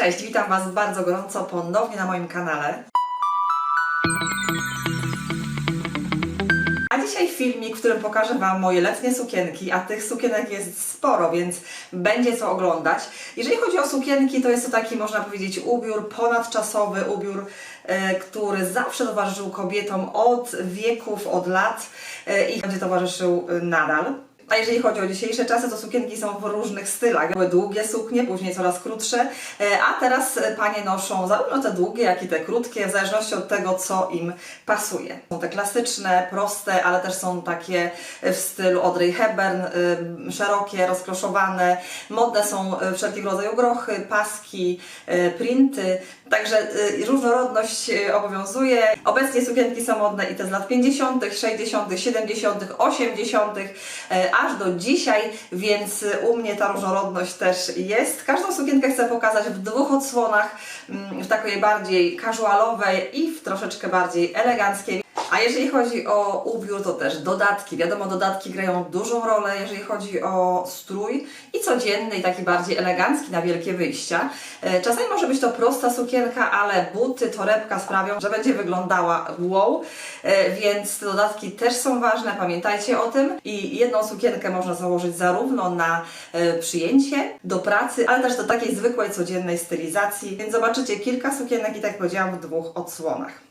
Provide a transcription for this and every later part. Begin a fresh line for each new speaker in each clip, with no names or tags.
Cześć, witam Was bardzo gorąco ponownie na moim kanale. A dzisiaj filmik, w którym pokażę Wam moje letnie sukienki, a tych sukienek jest sporo, więc będzie co oglądać. Jeżeli chodzi o sukienki, to jest to taki, można powiedzieć, ubiór ponadczasowy, ubiór, e, który zawsze towarzyszył kobietom od wieków, od lat e, i będzie towarzyszył e, nadal. A jeżeli chodzi o dzisiejsze czasy, to sukienki są w różnych stylach. Były długie suknie, później coraz krótsze, e, a teraz e, panie noszą zarówno te długie, jak i te krótkie, w zależności od tego, co im pasuje. Są te klasyczne, proste, ale też są takie w stylu Audrey Hepburn, szerokie, rozkloszowane. Modne są wszelkiego rodzaju grochy, paski, printy, także różnorodność obowiązuje. Obecnie sukienki są modne i te z lat 50., 60., 70., 80., y, aż do dzisiaj, więc u mnie ta różnorodność też jest. Każdą sukienkę chcę pokazać w dwóch odsłonach, mm, w takiej bardziej casualowej i w troszeczkę bardziej eleganckiej. A jeżeli chodzi o ubiór, to też dodatki. Wiadomo, dodatki grają dużą rolę, jeżeli chodzi o strój i codzienny, i taki bardziej elegancki na wielkie wyjścia. E, Czasami może być to prosta sukienka, ale buty, torebka sprawią, że będzie wyglądała wow, E, więc dodatki też są ważne, pamiętajcie o tym. I jedną sukienkę można założyć zarówno na e, przyjęcie, do pracy, ale też do takiej zwykłej, codziennej stylizacji. Więc zobaczycie kilka sukienek i tak jak powiedziałam w dwóch odsłonach.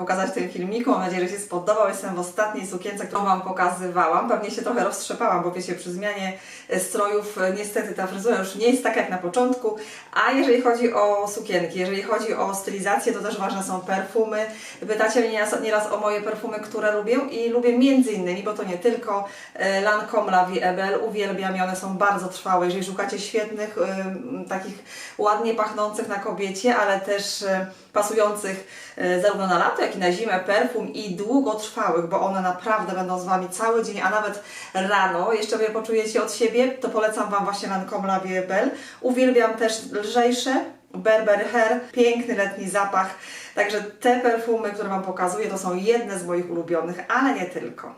Pokazać w tym filmiku. Mam nadzieję, że się spodobał. Jestem w ostatniej sukience, którą Wam pokazywałam. Pewnie się trochę roztrzepałam, bo wiecie, przy zmianie e, strojów e, niestety ta fryzura już nie jest taka jak na początku. A jeżeli chodzi o sukienki, jeżeli chodzi o stylizację, to też ważne są perfumy. Pytacie mnie nieraz, o moje perfumy, które lubię i lubię między innymi, bo to nie tylko e, Lancome La Vie Ebel, uwielbiam i one są bardzo trwałe. Jeżeli szukacie świetnych, takich ładnie pachnących na kobiecie, ale też pasujących zarówno na lato, na zimę perfum i długotrwałych, bo one naprawdę będą z Wami cały dzień, a nawet rano. Jeszcze je poczujecie od siebie, to polecam Wam właśnie Lancome La Vie Belle. Uwielbiam też lżejsze, Berber Hair, piękny letni zapach. Także te perfumy, które Wam pokazuję, to są jedne z moich ulubionych, ale nie tylko.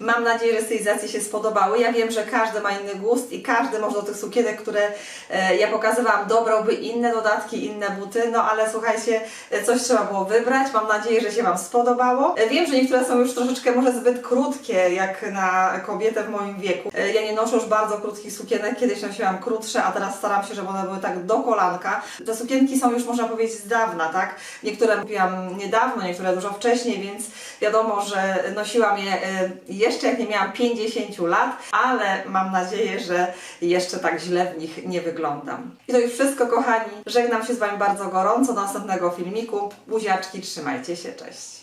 Mam nadzieję, że stylizacje się spodobały. Ja wiem, że każdy ma inny gust i każdy może do tych sukienek, które e, ja pokazywałam, dobrałby inne dodatki, inne buty, no ale słuchajcie, e, coś trzeba było wybrać. Mam nadzieję, że się Wam spodobało. E, wiem, że niektóre są już troszeczkę może zbyt krótkie, jak na kobietę w moim wieku. Ja nie noszę już bardzo krótkich sukienek, kiedyś nosiłam krótsze, a teraz staram się, żeby one były tak do kolanka. Te sukienki są już, można powiedzieć, z dawna, tak? Niektóre kupiłam niedawno, niektóre dużo wcześniej, więc wiadomo, że nosiłam je e, jeszcze jak nie miałam 50 lat, ale mam nadzieję, że jeszcze tak źle w nich nie wyglądam. I to już wszystko, kochani. Żegnam się z Wami bardzo gorąco do następnego filmiku. Buziaczki, trzymajcie się, cześć.